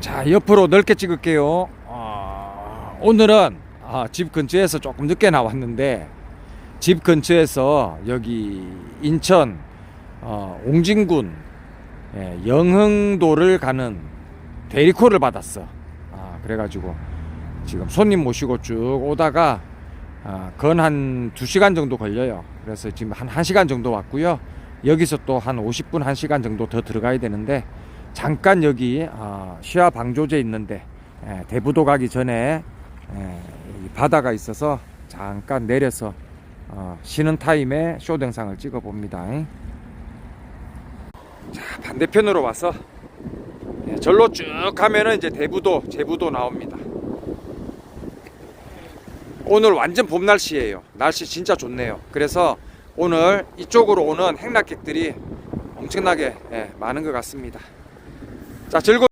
자 옆으로 넓게 찍을게요. 어, 오늘은 아, 집 근처에서 조금 늦게 나왔는데 집 근처에서 여기 인천 어, 옹진군 예, 영흥도를 가는 대리콜을 받았어. 아, 그래가지고 지금 손님 모시고 쭉 오다가 아, 건 한 2시간 정도 걸려요. 그래서 지금 한 1시간 정도 왔고요. 여기서 또 한 50분 1시간 정도 더 들어가야 되는데 잠깐 여기 아, 시야 방조제 있는데 예, 대부도 가기 전에 예, 이 바다가 있어서 잠깐 내려서 어, 쉬는 타임에 쇼 영상을 찍어 봅니다. 자 반대편으로 와서 예, 절로 쭉 가면은 이제 대부도 제부도 나옵니다. 오늘 완전 봄 날씨예요. 날씨 진짜 좋네요. 그래서 오늘 이쪽으로 오는 행락객들이 엄청나게 예, 많은 것 같습니다. 자 즐거.